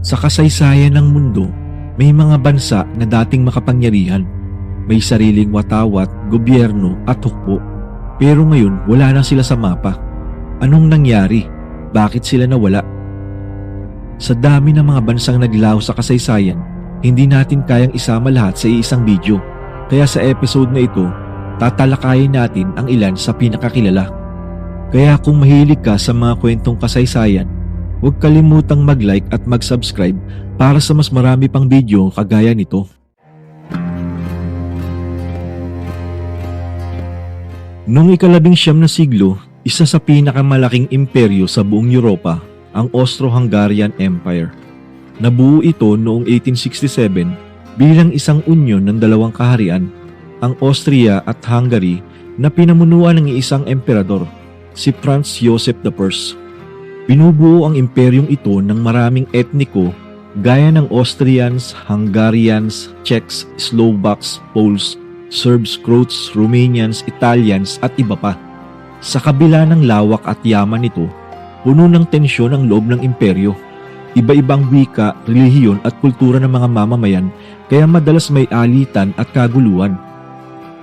Sa kasaysayan ng mundo, may mga bansa na dating makapangyarihan. May sariling watawat, gobyerno at hukbo. Pero ngayon wala na sila sa mapa. Anong nangyari? Bakit sila nawala? Sa dami ng mga bansang naglaho sa kasaysayan, hindi natin kayang isama lahat sa iisang video. Kaya sa episode na ito, tatalakayin natin ang ilan sa pinakakilala. Kaya kung mahilig ka sa mga kwentong kasaysayan, huwag kalimutang mag-like at mag-subscribe para sa mas marami pang video kagaya nito. Noong ikalabing siyam na siglo, isa sa pinakamalaking imperyo sa buong Europa, ang Austro-Hungarian Empire. Nabuo ito noong 1867 bilang isang unyon ng dalawang kaharian, ang Austria at Hungary na pinamunuan ng isang emperador, si Franz Joseph I. Binubuo ang imperyong ito ng maraming etniko gaya ng Austrians, Hungarians, Czechs, Slovaks, Poles, Serbs, Croats, Romanians, Italians at iba pa. Sa kabila ng lawak at yaman nito, puno ng tensyon ang loob ng imperyo. Iba-ibang wika, relihiyon at kultura ng mga mamamayan kaya madalas may alitan at kaguluhan.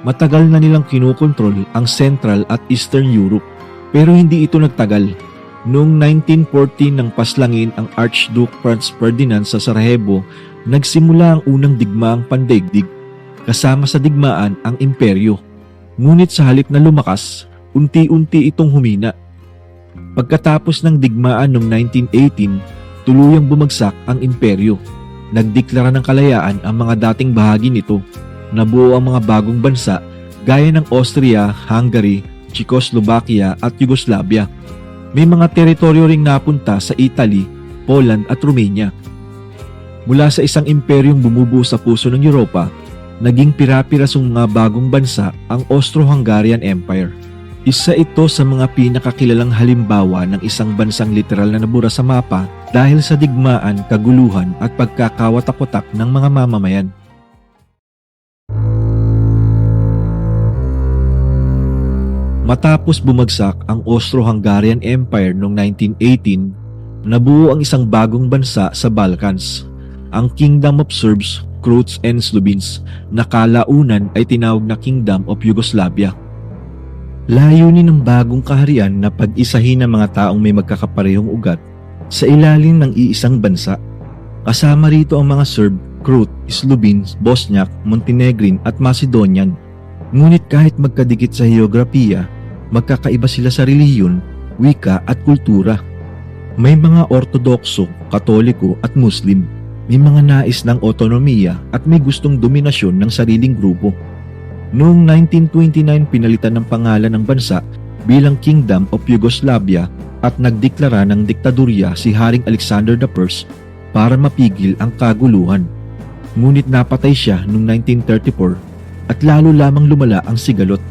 Matagal na nilang kinukontrol ang Central at Eastern Europe pero hindi ito nagtagal. Noong 1914 nang paslangin ang Archduke Franz Ferdinand sa Sarajevo, nagsimula ang unang digmaang pandaigdig. Kasama sa digmaan ang imperyo. Ngunit sa halip na lumakas, unti-unti itong humina. Pagkatapos ng digmaan noong 1918, tuluyang bumagsak ang imperyo. Nagdeklara ng kalayaan ang mga dating bahagi nito. Nabuo ang mga bagong bansa gaya ng Austria, Hungary, Czechoslovakia at Yugoslavia. May mga teritoryo ring napunta sa Italy, Poland at Romania. Mula sa isang imperyong bumubuo sa puso ng Europa, naging pirapirasong mga bagong bansa ang Austro-Hungarian Empire. Isa ito sa mga pinakakilalang halimbawa ng isang bansang literal na nabura sa mapa dahil sa digmaan, kaguluhan at pagkakawatak-watak ng mga mamamayan. Matapos bumagsak ang Austro-Hungarian Empire noong 1918, nabuo ang isang bagong bansa sa Balkans, ang Kingdom of Serbs, Croats and Slovenes na kalaunan ay tinawag na Kingdom of Yugoslavia. Layunin ng bagong kaharian na pag-isahin ng mga taong may magkakaparehong ugat sa ilalim ng iisang bansa. Kasama rito ang mga Serb, Croat, Slovenes, Bosniak, Montenegrin at Macedonian. Ngunit kahit magkadikit sa heograpiya, magkakaiba sila sa relihiyon, wika at kultura. May mga Ortodokso, Katoliko at Muslim. May mga nais ng otonomiya at may gustong dominasyon ng sariling grupo. Noong 1929 pinalitan ng pangalan ng bansa bilang Kingdom of Yugoslavia at nagdeklara ng diktadurya si Haring Alexander I para mapigil ang kaguluhan. Ngunit napatay siya noong 1934 at lalo lamang lumala ang sigalot.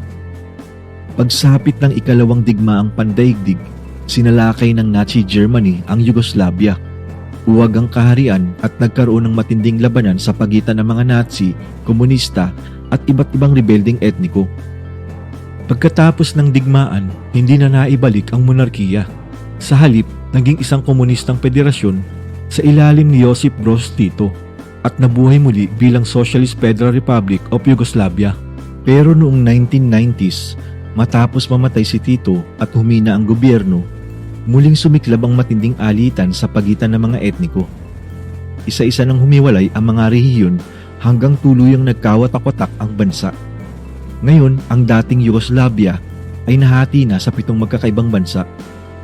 Pagsapit ng ikalawang digmaang pandaigdig, sinalakay ng Nazi Germany ang Yugoslavia. Uwag ang kaharian at nagkaroon ng matinding labanan sa pagitan ng mga Nazi, komunista at iba't ibang rebelding etniko. Pagkatapos ng digmaan, hindi na naibalik ang monarkiya. Sa halip, naging isang komunistang federasyon sa ilalim ni Josip Broz Tito at nabuhay muli bilang Socialist Federal Republic of Yugoslavia. Pero noong 1990s, matapos mamatay si Tito at humina ang gobyerno, muling sumiklab ang matinding alitan sa pagitan ng mga etniko. Isa-isa nang humiwalay ang mga rehiyon hanggang tuluyang nagkawatak-watak ang bansa. Ngayon, ang dating Yugoslavia ay nahati na sa pitong magkakaibang bansa.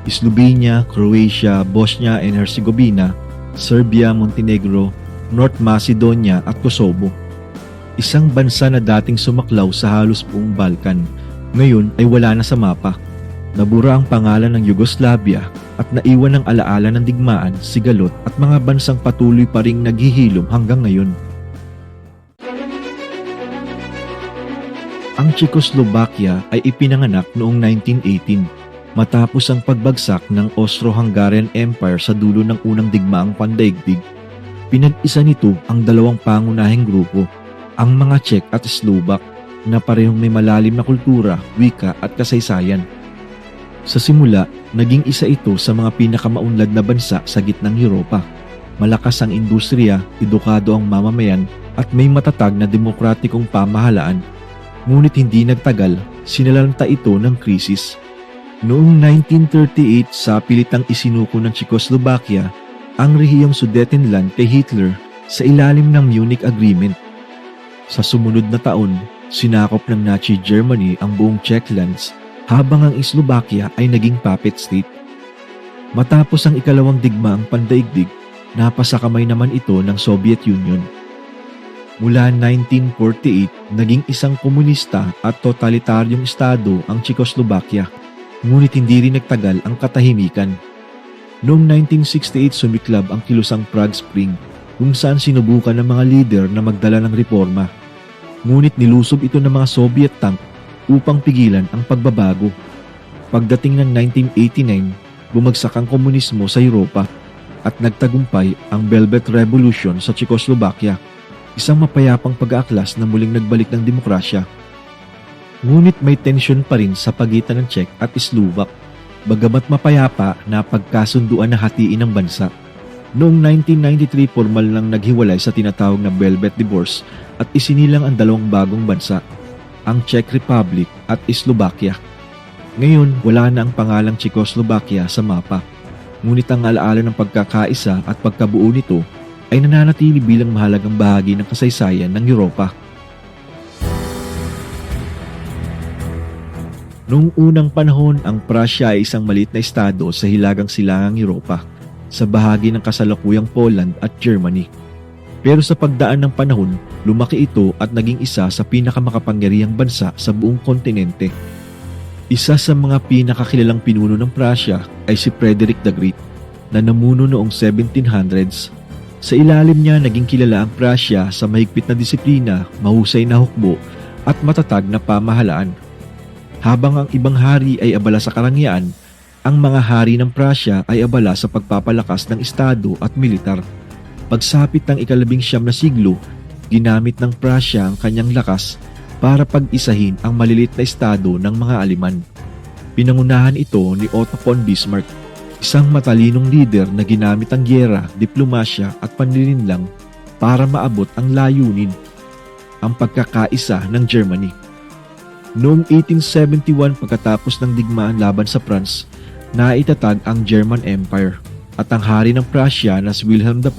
Slovenia, Croatia, Bosnia and Herzegovina, Serbia, Montenegro, North Macedonia at Kosovo. Isang bansa na dating sumaklaw sa halos buong Balkan, ngayon ay wala na sa mapa. Nabura ang pangalan ng Yugoslavia at naiwan ng alaala ng digmaan, sigalot at mga bansang patuloy pa ring naghihilom hanggang ngayon. Ang Czechoslovakia ay ipinanganak noong 1918 matapos ang pagbagsak ng Austro-Hungarian Empire sa dulo ng unang digmaang pandaigdig. Pinag-isa nito ang dalawang pangunahing grupo, ang mga Czech at Slovak na parehong may malalim na kultura, wika at kasaysayan. Sa simula, naging isa ito sa mga pinakamaunlad na bansa sa gitnang Europa. malakas ang industriya, edukado ang mamamayan at may matatag na demokratikong pamahalaan. Ngunit hindi nagtagal, sinalanta ito ng krisis. Noong 1938 sa pilitang isinuko ng Czechoslovakia ang rehiyong Sudetenland kay Hitler sa ilalim ng Munich Agreement. Sa sumunod na taon, sinakop ng Nazi Germany ang buong Czechlands habang ang Slovakia ay naging puppet state. Matapos ang ikalawang digmaang pandaigdig, napasa kamay naman ito ng Soviet Union. Mula 1948, naging isang komunista at totalitaryong estado ang Czechoslovakia, ngunit hindi rin nagtagal ang katahimikan. Noong 1968 sumiklab ang kilusang Prague Spring kung saan sinubukan ng mga leader na magdala ng reforma. Ngunit nilusob ito ng mga Soviet tank upang pigilan ang pagbabago. Pagdating ng 1989, bumagsak ang komunismo sa Europa at nagtagumpay ang Velvet Revolution sa Czechoslovakia, isang mapayapang pag-aaklas na muling nagbalik ng demokrasya. Ngunit may tensyon pa rin sa pagitan ng Czech at Slovak, bagamat mapayapa na pagkasunduan na hatiin ng bansa. Noong 1993 formal lang naghiwalay sa tinatawag na Velvet Divorce at isinilang ang dalawang bagong bansa, ang Czech Republic at Slovakia. Ngayon, wala na ang pangalang Czechoslovakia sa mapa. Ngunit ang alaala ng pagkakaisa at pagkabuo nito ay nananatili bilang mahalagang bahagi ng kasaysayan ng Europa. Noong unang panahon, ang Prussia ay isang maliit na estado sa hilagang silangang Europa, sa bahagi ng kasalukuyang Poland at Germany. Pero sa pagdaan ng panahon, lumaki ito at naging isa sa pinakamakapangyarihang bansa sa buong kontinente. Isa sa mga pinakakilalang pinuno ng Prussia ay si Frederick the Great na namuno noong 1700s. Sa ilalim niya naging kilala ang Prussia sa mahigpit na disiplina, mahusay na hukbo at matatag na pamahalaan. Habang ang ibang hari ay abala sa karangyaan, ang mga hari ng Prussia ay abala sa pagpapalakas ng estado at militar. Pagsapit ng ikalabing siyam na siglo, ginamit ng Prussia ang kanyang lakas para pag-isahin ang malilit na estado ng mga Aliman. Pinangunahan ito ni Otto von Bismarck, isang matalinong leader na ginamit ang gyera, diplomasya at panlilinlang para maabot ang layunin, ang pagkakaisa ng Germany. Noong 1871 pagkatapos ng digmaan laban sa France, naitatag ang German Empire at ang hari ng Prussia na si Wilhelm I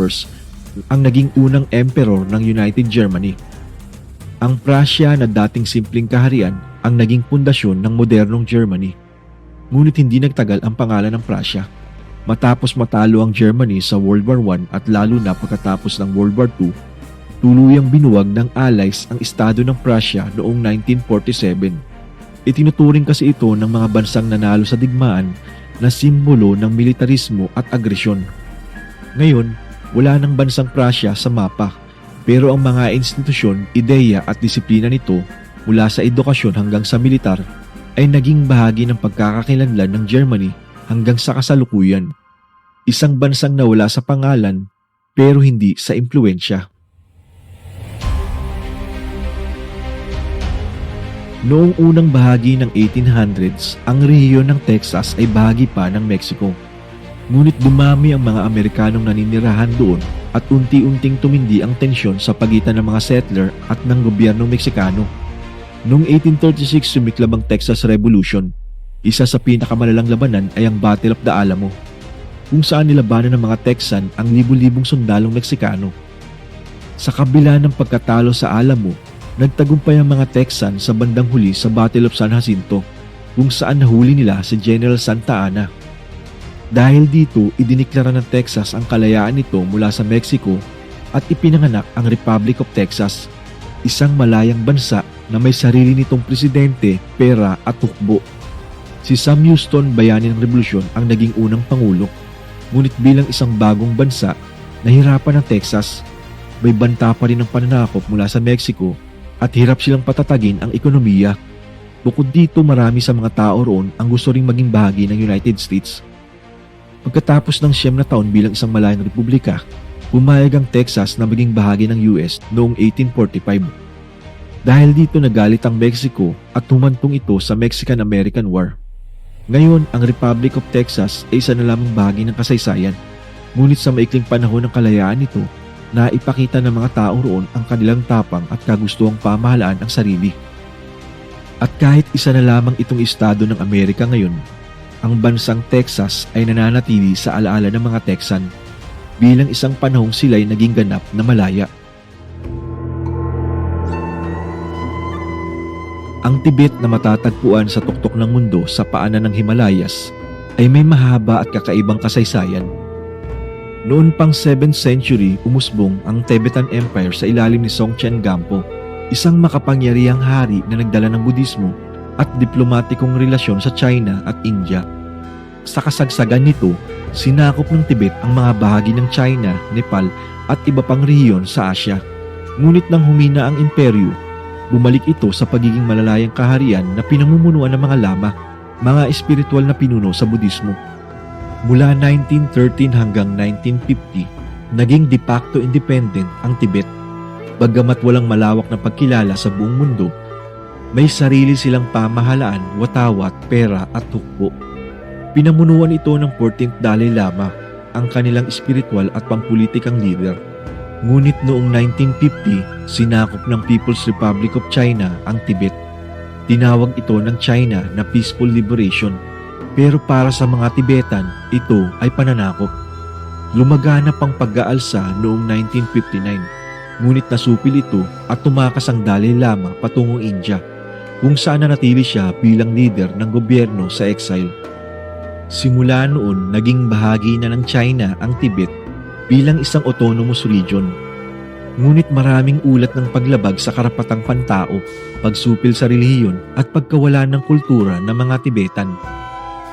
ang naging unang emperor ng United Germany. Ang Prussia na dating simpleng kaharian ang naging pundasyon ng modernong Germany. Ngunit hindi nagtagal ang pangalan ng Prussia. Matapos matalo ang Germany sa World War I at lalo na pagkatapos ng World War II, tuluyang binuwag ng Allies ang estado ng Prussia noong 1947. Itinuturing kasi ito ng mga bansang nanalo sa digmaan na simbolo ng militarismo at agresyon. Ngayon, wala ng bansang Prussia sa mapa, pero ang mga institusyon, ideya at disiplina nito mula sa edukasyon hanggang sa militar ay naging bahagi ng pagkakakilanlan ng Germany hanggang sa kasalukuyan. Isang bansang nawala sa pangalan pero hindi sa impluensya. Noong unang bahagi ng 1800s, ang rehiyon ng Texas ay bahagi pa ng Mexico. Ngunit dumami ang mga Amerikanong naninirahan doon at unti-unting tumindi ang tensyon sa pagitan ng mga settler at ng gobyernong Meksikano. Noong 1836 sumiklab ang Texas Revolution. Isa sa pinakamalalang labanan ay ang Battle of the Alamo, kung saan nilabanan ng mga Texan ang libu-libong sundalong Meksikano. Sa kabila ng pagkatalo sa Alamo, nagtagumpay ang mga Texan sa bandang huli sa Battle of San Jacinto, kung saan nahuli nila si General Santa Ana. Dahil dito, idiniklara ng Texas ang kalayaan nito mula sa Mexico at ipinanganak ang Republic of Texas, isang malayang bansa na may sarili nitong presidente, pera at hukbo. Si Sam Houston, bayani ng revolusyon, ang naging unang pangulo. Ngunit bilang isang bagong bansa, nahirapan ng Texas. May banta pa rin ng pananakop mula sa Mexico at hirap silang patatagin ang ekonomiya. Bukod dito, marami sa mga tao roon ang gusto ring maging bahagi ng United States. Pagkatapos ng siyam na taon bilang isang malayang republika, pumayag ang Texas na maging bahagi ng US noong 1845. Dahil dito nagalit ang Mexico at humantong ito sa Mexican-American War. Ngayon, ang Republic of Texas ay isa na lamang bahagi ng kasaysayan. Ngunit sa maikling panahon ng kalayaan nito, naipakita ng mga tao roon ang kanilang tapang at kagustuhang pamahalaan ang sarili. At kahit isa na lamang itong estado ng Amerika ngayon, ang bansang Texas ay nananatili sa alaala ng mga Texan bilang isang panahong sila'y naging ganap na malaya. Ang Tibet na matatagpuan sa tuktok ng mundo sa paanan ng Himalayas ay may mahaba at kakaibang kasaysayan. Noon pang 7th century, umusbong ang Tibetan Empire sa ilalim ni Songtsen Gampo, isang makapangyarihang hari na nagdala ng Budismo at diplomatikong relasyon sa China at India. Sa kasagsagan nito, sinakop ng Tibet ang mga bahagi ng China, Nepal at iba pang rehiyon sa Asya. Ngunit nang humina ang imperyo, bumalik ito sa pagiging malalayang kaharian na pinamumunuan ng mga lama, mga espiritual na pinuno sa Budismo. Mula 1913 hanggang 1950, naging de facto independent ang Tibet. Bagamat walang malawak na pagkilala sa buong mundo, may sarili silang pamahalaan, watawat, pera at hukbo. Pinamunuan ito ng 14th Dalai Lama, ang kanilang espiritual at pampulitikang leader. Ngunit noong 1950, sinakop ng People's Republic of China ang Tibet. Tinawag ito ng China na Peaceful Liberation. Pero para sa mga Tibetan, ito ay pananakop. Lumaganap ang pag-aalsa noong 1959, ngunit nasupil ito at tumakas ang Dalai Lama patungong India, kung saan nanatili siya bilang leader ng gobyerno sa exile. Simula noon, naging bahagi na ng China ang Tibet bilang isang autonomous region. Ngunit maraming ulat ng paglabag sa karapatang pantao, pagsupil sa relihiyon at pagkawala ng kultura ng mga Tibetan.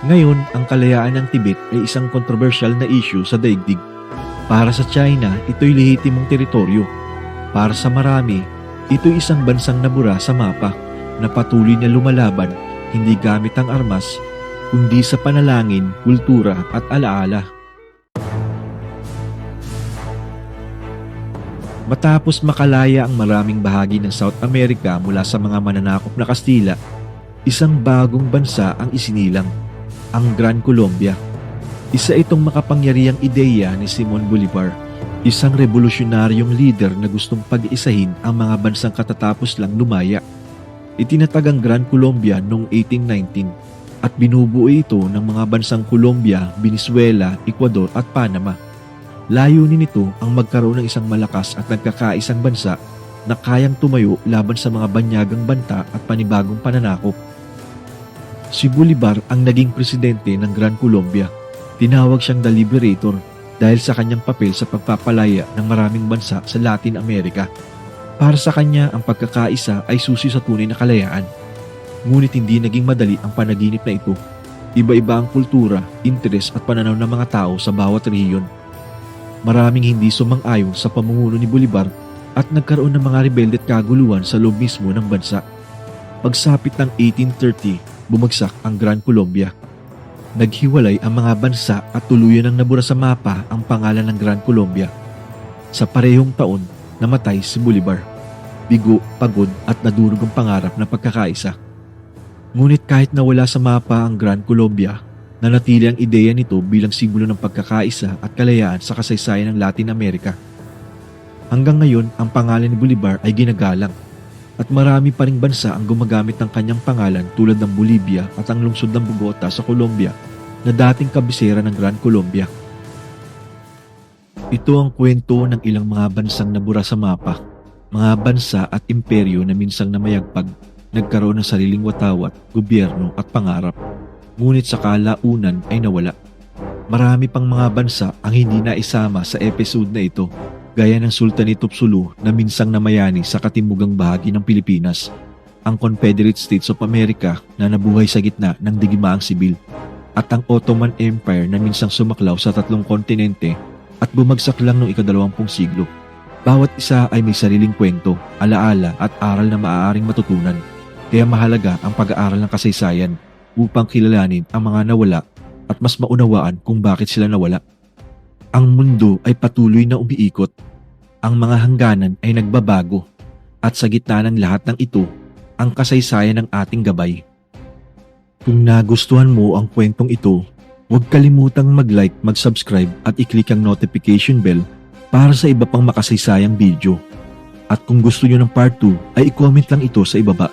Ngayon, ang kalayaan ng Tibet ay isang controversial na issue sa daigdig. Para sa China, ito'y lehitimong teritoryo. Para sa marami, ito'y isang bansang nabura sa mapa na patuloy na lumalaban hindi gamit ang armas, kundi sa panalangin, kultura at alaala. Matapos makalaya ang maraming bahagi ng South America mula sa mga mananakop na Kastila, isang bagong bansa ang isinilang, ang Gran Colombia. Isa itong makapangyarihang ideya ni Simon Bolivar, isang revolusyonaryong leader na gustong pag-isahin ang mga bansang katatapos lang lumaya. Itinatag ang Gran Colombia noong 1819 at binubuo ito ng mga bansang Colombia, Venezuela, Ecuador at Panama. Layunin nito ang magkaroon ng isang malakas at nagkakaisang bansa na kayang tumayo laban sa mga banyagang banta at panibagong pananakop. Si Bolivar ang naging presidente ng Gran Colombia. Tinawag siyang The Liberator dahil sa kanyang papel sa pagpapalaya ng maraming bansa sa Latin America. Para sa kanya, ang pagkakaisa ay susi sa tunay na kalayaan. Ngunit hindi naging madali ang panaginip na ito. Iba-iba ang kultura, interes at pananaw ng mga tao sa bawat rehiyon. Maraming hindi sumang-ayon sa pamumuno ni Bolivar at nagkaroon ng mga rebelde at kaguluhan sa loob mismo ng bansa. Pagsapit ng 1830, bumagsak ang Gran Colombia. Naghiwalay ang mga bansa at tuluyan ang nabura sa mapa ang pangalan ng Gran Colombia. Sa parehong taon, namatay si Bolivar. Bigo, pagod at nadurog ang pangarap na pagkakaisa. Ngunit kahit nawala sa mapa ang Gran Colombia, nanatili ang ideya nito bilang simbolo ng pagkakaisa at kalayaan sa kasaysayan ng Latin America. Hanggang ngayon, ang pangalan ni Bolivar ay ginagalang at marami pa ring bansa ang gumagamit ng kanyang pangalan tulad ng Bolivia at ang lungsod ng Bogota sa Colombia na dating kabisera ng Gran Colombia. Ito ang kwento ng ilang mga bansang nabura sa mapa, mga bansa at imperyo na minsang namayagpag, nagkaroon ng sariling watawat, gobyerno at pangarap. Ngunit sa kalaunan ay nawala. Marami pang mga bansa ang hindi naisama sa episode na ito gaya ng Sultanate of Sulu na minsang namayani sa katimugang bahagi ng Pilipinas, ang Confederate States of America na nabuhay sa gitna ng digimaang sibil, at ang Ottoman Empire na minsang sumaklaw sa tatlong kontinente at bumagsak lang noong ikadalawampung siglo. Bawat isa ay may sariling kwento, alaala at aral na maaaring matutunan. Kaya mahalaga ang pag-aaral ng kasaysayan upang kilalanin ang mga nawala at mas maunawaan kung bakit sila nawala. Ang mundo ay patuloy na umiikot. Ang mga hangganan ay nagbabago. At sa gitna ng lahat ng ito, ang kasaysayan ng ating gabay. Kung nagustuhan mo ang kwentong ito, Huwag kalimutang mag-like, mag-subscribe at i-click ang notification bell para sa iba pang makasaysayang video. At kung gusto nyo ng part 2 ay i-comment lang ito sa ibaba.